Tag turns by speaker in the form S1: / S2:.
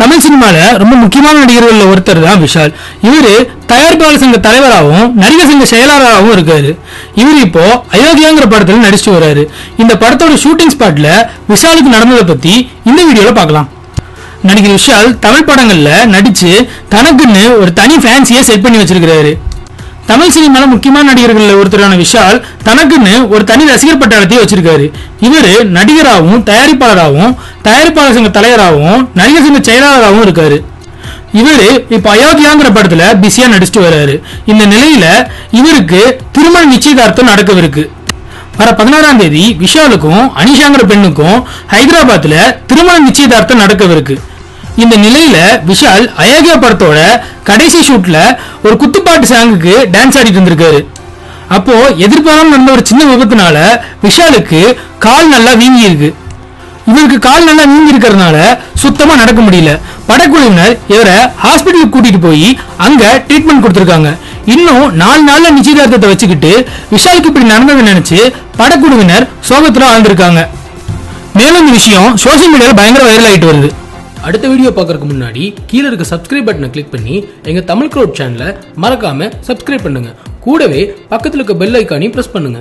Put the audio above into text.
S1: தமிழ் சினிமால ரொம்ப முக்கியமான நடிகர்கள்ல ஒருத்தர் தான் விஷால். இவரு தயாரிப்பாளர் சங்க தலைவராகவும் நடிகர் சங்க செயலாளராகவும் இருக்காரு. இவர் இப்போ அயோத்தியாங்கிற படத்துல நடிச்சுட்டு வர்றாரு இந்த படத்தோட ஷூட்டிங் ஸ்பாட்ல விஷாலுக்கு நடந்ததை பத்தி இந்த வீடியோல பார்க்கலாம். நடிகர் விஷால் தமிழ் படங்கள்ல நடிச்சு தனக்குன்னு ஒரு தனி ஃபேன்சியை செட் பண்ணி வச்சிருக்கிறாரு. தமிழ் சினிமால முக்கியமான நடிகர்கள் ஒருத்தரான விஷால் தனக்குன்னு ஒரு தனி ரசிகர் பட்டாளத்தையே வச்சிருக்காரு. இவரு நடிகராகவும் தயாரிப்பாளராகவும் தயாரிப்பாளர் சங்க தலைவராகவும் நடிகர் சங்க செயலாளராகவும் இருக்காரு. இவர் இப்ப அயோத்தியாங்கிற படத்துல பிஸியா நடிச்சுட்டு வர்றாரு இந்த நிலையில இவருக்கு திருமண நிச்சயதார்த்தம் நடக்கவிருக்கு. வர பதினாறாம் தேதி விஷாலுக்கும் அனிஷாங்கிற பெண்ணுக்கும் ஹைதராபாத்ல திருமண நிச்சயதார்த்தம் நடக்கவிருக்கு. இந்த நிலையில விஷால் அயோத்தியா படத்தோட கடைசி ஷூட்ல ஒரு குத்துப்பாட்டு சாங்குக்கு டான்ஸ் ஆடிட்டு இருந்திருக்காரு. அப்போ எதிர்பாராம நடந்த ஒரு சின்ன விபத்துனால விஷாலுக்கு கால் நல்லா வீங்கி இருக்கு. இவருக்கு கால் நல்லா வீங்கி இருக்கிறதுனால சுத்தமா நடக்க முடியல. படக்குழுவினர் இவரை ஹாஸ்பிட்டலுக்கு கூட்டிட்டு போய் அங்க ட்ரீட்மெண்ட் கொடுத்திருக்காங்க. இன்னும் நாலு நாள்ல நிச்சயதார்த்தத்தை வச்சுக்கிட்டு விஷாலுக்கு இப்படி நடந்ததை நினைச்சு படக்குழுவினர் சோகத்துல ஆழ்ந்திருக்காங்க. மேலும் இந்த விஷயம் சோஷியல் மீடியால பயங்கர வைரல் ஆயிட்டு வருது.
S2: அடுத்த வீடியோ பார்க்கறதுக்கு முன்னாடி கீழே இருக்க சப்ஸ்கிரைப் பட்டனை கிளிக் பண்ணி எங்க தமிழ் க்ரோட் சேனலை மறக்காம சப்ஸ்கிரைப் பண்ணுங்க. கூடவே பக்கத்துல இருக்க பெல் ஐக்கானையும் பிரஸ் பண்ணுங்க.